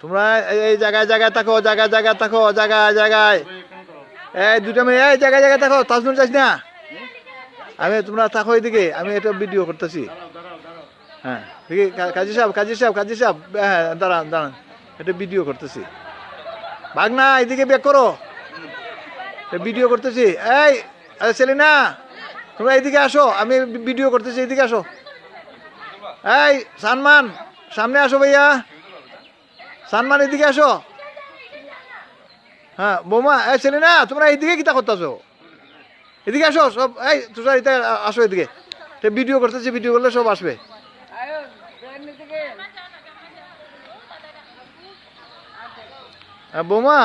তোমরা এই- জায়গায় জায়গায় থাকো, জায়গায় জায়গায় থাকো, জায়গায় জায়গায়। এই মেয়ে এই জায়গায় জায়গায় থাকো না? আমি তোমরা থাকো এদিকে, আমি এটা ভিডিও করতেছি। হ্যাঁ কাজী সাহেব কাজী সাহেব কাজী সাহেব হ্যাঁ দাঁড়ান দাঁড়ান এটা ভিডিও করতেছি। ভাগ না এদিকে বেক করো। ভিডিও করতেছি। এই, আরে সেলিনা, তোমরা এদিকে আসো, আমি ভিডিও করতেছি এদিকে আসো। এই, সানমান, সামনে আসো ভাইয়া। সানমান এদিকে আসো। হ্যাঁ বৌমা, এই সেলিনা, তোমরা এইদিকে কিতা করতেছো? এদিকে আসো, সব, এই, তোমরা এদিকে আসো এদিকে ভিডিও করতেছি ভিডিও করলে সব আসবে। বৌমা,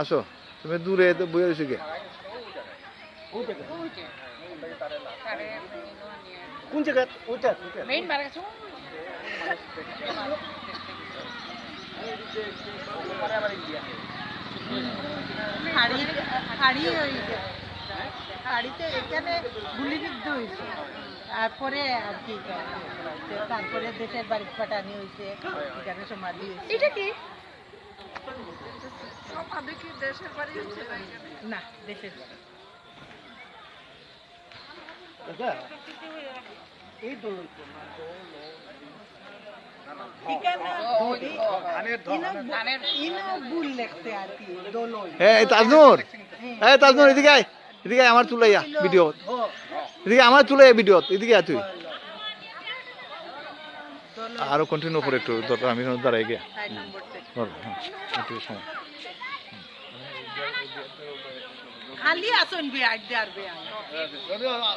আসো। তুমি দূরে তো বয়ে রয়েছো কে? কোন জায়গা? ওইটা ওইটা। মেইন বাড়া হাড়ি হাড়ি ওই হাড়িতে এখানে গুলিবিদ্ধ হয়েছে। তারপরে আর কি তারপরে দেশের বাড়ি পাঠানি হয়েছে এখানে সমাধি হয়েছে। এটা কি? দেশের বাড়ি তাজনুর। তাজনুর এদিকে আয় এদিকে আয়, আমার তুলাইয়া ভিডিও। এদিকে আমার তুলাইয়া ভিডিও এদিকে আয় তুই। আরও কন্টিনিউ করে একটু দরকার আমি দাঁড়াই গিয়া। Ali are soon behind there behind.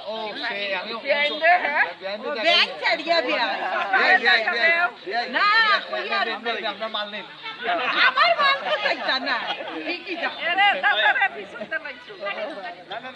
Oh, okay. Behind there? Behind there, yeah, behind. Yeah, yeah, yeah. Nah, we are. I'm not malin. আমার মাল তো চাইতা না ঠিকই যা এরে দাদা রে পিছনতে লাগছো না না